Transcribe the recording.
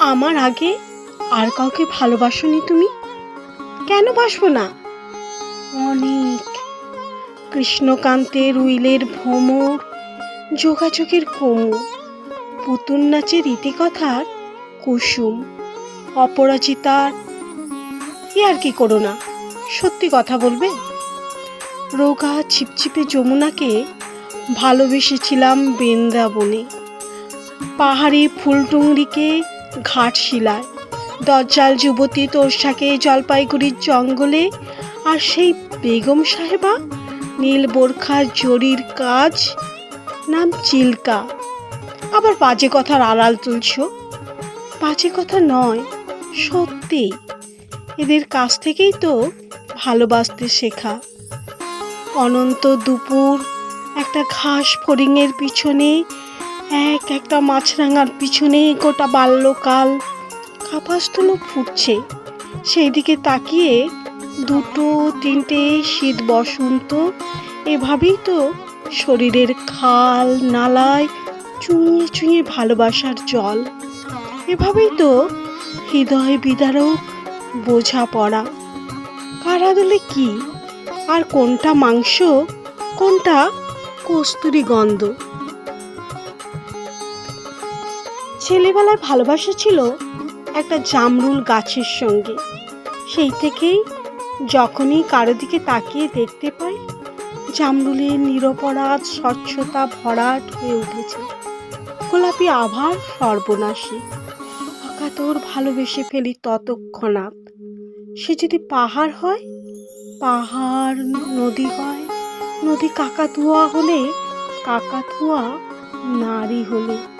আমার আগে আর কাউকে ভালোবাসোনি তুমি? কেন বাসবো না? অনেক কৃষ্ণকান্তের উইলের ভ্রমর, যোগাযোগের কোমর, পুতুল নাচের ইতিকথার কুসুম অপরাজিতার কি আর কি করো না? সত্যি কথা বলবে? রোগা ছিপছিপে যমুনাকে ভালোবেসেছিলাম বৃন্দাবনে। পাহাড়ি ফুলটুংরিকে ঘাটশিলায় দজ্জাল যুবতী তোরসাকে জলপাইগুড়ির জঙ্গলে আর সেই বেগম সাহেবা নীল বোরখার জরির কাজ নাম চিল্কা। আবার বাজে কথার আড়াল তুলছ? বাজে কথা নয় সত্যি এদের কাছ থেকেই তো ভালোবাসতে শেখা। অনন্ত দুপুর একটা ঘাস ফড়িংয়ের পিছনে, এক একটা মাছরাঙার পিছনে গোটা বাল্যকাল কাপাস্তলো ফুটছে। সেই দিকে তাকিয়ে দুটো, তিনটে শীত বসন্ত, এভাবেই তো শরীরের খাল নালায় চুঁয়ে চুঁয়ে ভালোবাসার জল। এভাবেই তো হৃদয় বিদারক বোঝা পড়া কারা দলে কি? আর কোনটা মাংস, কোনটা কস্তুরি গন্ধ। ছেলেবেলায় ভালোবাসা ছিল একটা জামরুল গাছের সঙ্গে। সেই থেকেই যখনই কারও দিকে তাকিয়ে দেখতে পাই, জামরুলের নিরপরাধ, স্বচ্ছতা ভরাট হয়ে উঠেছে। গোলাপি আভার সর্বনাশী। অকাতর ভালোবেসে ফেলি ততক্ষণাৎ। সে যদি পাহাড় হয়, পাহাড় নদী হয় নদী কাকাতুয়া হলে কাকাতুয়া নারী হলে।